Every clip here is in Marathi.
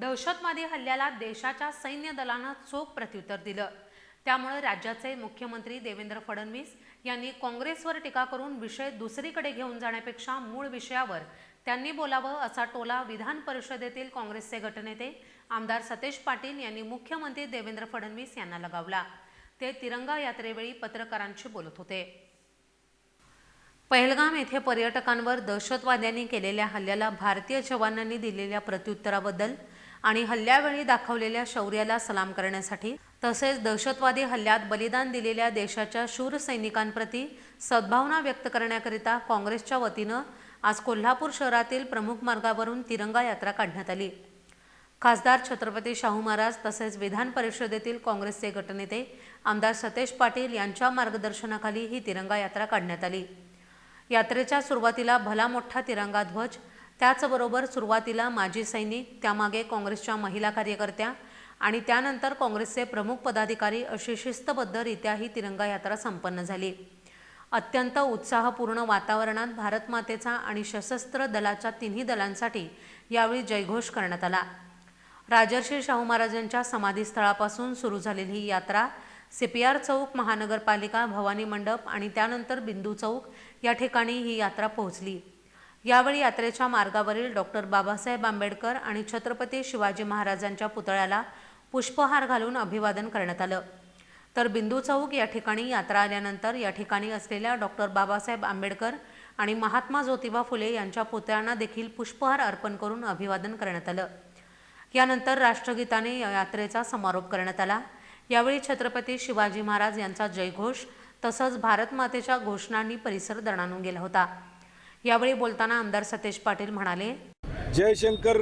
दहशतवादी हल्ल्याला देशाच्या सैन्य दलानं चोख प्रत्युत्तर दिलं. त्यामुळे राज्याचे मुख्यमंत्री देवेंद्र फडणवीस यांनी काँग्रेसवर टीका करून विषय दुसरीकडे घेऊन जाण्यापेक्षा मूळ विषयावर त्यांनी बोलावं असा टोला विधान परिषदेतील काँग्रेसचे गटनेते आमदार सतेज पाटील यांनी मुख्यमंत्री देवेंद्र फडणवीस यांना लगावला. ते तिरंगा यात्रेवेळी पत्रकारांशी बोलत होते. पहलगाम येथे पर्यटकांवर दहशतवाद्यांनी केलेल्या हल्ल्याला भारतीय जवानांनी दिलेल्या प्रत्युत्तराबद्दल आणि हल्ल्यावेळी दाखवलेल्या शौर्याला सलाम करण्यासाठी तसेच दहशतवादी हल्ल्यात बलिदान दिलेल्या देशाच्या शूर सैनिकांप्रती सद्भावना व्यक्त करण्याकरिता काँग्रेसच्या वतीनं आज कोल्हापूर शहरातील प्रमुख मार्गावरून तिरंगा यात्रा काढण्यात आली. खासदार छत्रपती शाहू महाराज तसेच विधान परिषदेतील काँग्रेसचे गटनेते आमदार सतेज पाटील यांच्या मार्गदर्शनाखाली ही तिरंगा यात्रा काढण्यात आली. यात्रेच्या सुरुवातीला भला मोठा तिरंगा ध्वज त्याचबरोबर सुरुवातीला माजी सैनिक त्यामागे काँग्रेसच्या महिला कार्यकर्त्या आणि त्यानंतर काँग्रेसचे प्रमुख पदाधिकारी अशी शिस्तबद्धरित्या ही तिरंगा यात्रा संपन्न झाली. अत्यंत उत्साहपूर्ण वातावरणात भारत मातेचा आणि सशस्त्र दलाच्या तिन्ही दलांसाठी यावेळी जयघोष करण्यात आला. राजर्षी शाहू महाराजांच्या समाधीस्थळापासून सुरू झालेली ही यात्रा सीपीआर चौक महानगरपालिका भवानी मंडप आणि त्यानंतर बिंदू चौक या ठिकाणी ही यात्रा पोहोचली. यावेळी यात्रेच्या मार्गावरील डॉक्टर बाबासाहेब आंबेडकर आणि छत्रपती शिवाजी महाराजांच्या पुतळ्याला पुष्पहार घालून अभिवादन करण्यात आलं. तर बिंदू चौक या ठिकाणी यात्रा आल्यानंतर या ठिकाणी असलेल्या डॉक्टर बाबासाहेब आंबेडकर आणि महात्मा ज्योतिबा फुले यांच्या पुतळ्यांना देखील पुष्पहार अर्पण करून अभिवादन करण्यात आलं. यानंतर राष्ट्रगीताने या यात्रेचा समारोप करण्यात आला. यावेळी छत्रपती शिवाजी महाराज यांचा जयघोष तसंच भारत मातेच्या घोषणांनी परिसर दणाणून गेला होता. यावेळी बोलताना आमदार सतेज पाटील म्हणाले जयशंकर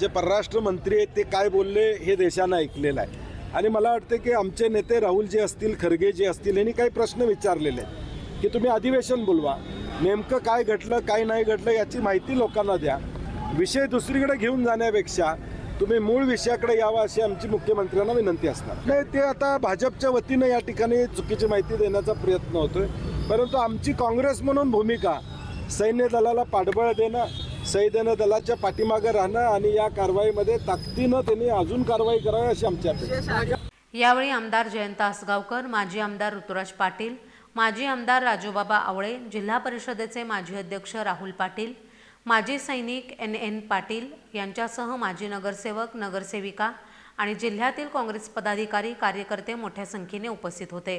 जे परराष्ट्र मंत्री आहेत ते काय बोलले हे देशानं ऐकलेलं आहे. आणि मला वाटतं की आमचे नेते राहुल जे असतील खरगे जे असतील यांनी काही प्रश्न विचारलेले आहेत. की तुम्ही अधिवेशन बोलवा. नेमकं काय घडलं काय नाही घडलं याची माहिती लोकांना द्या. विषय दुसरीकडे घेऊन जाण्यापेक्षा तुम्ही मूळ विषयाकडे यावा अशी आमची मुख्यमंत्र्यांना विनंती असणार. नाही ते आता भाजपच्या वतीनं या ठिकाणी चुकीची माहिती देण्याचा प्रयत्न होतोय. परंतु आमची काँग्रेस म्हणून भूमिका सैन्य दलाला पाठबळ देणं सैन्य दलाच्या पाठीमागे राहणं आणि या कारवाईमध्ये ताकदीनं त्यांनी अजून कारवाई करावी अशी आमची अपेक्षा यावेळी आमदार जयंत आसगावकर माजी आमदार ऋतुराज पाटील माजी आमदार राजूबाबा आवळे जिल्हा परिषदेचे माजी अध्यक्ष राहुल पाटील माजी सैनिक एन एन पाटील यांच्यासह माजी नगरसेवक नगरसेविका आणि जिल्ह्यातील काँग्रेस पदाधिकारी कार्यकर्ते मोठ्या संख्येने उपस्थित होते.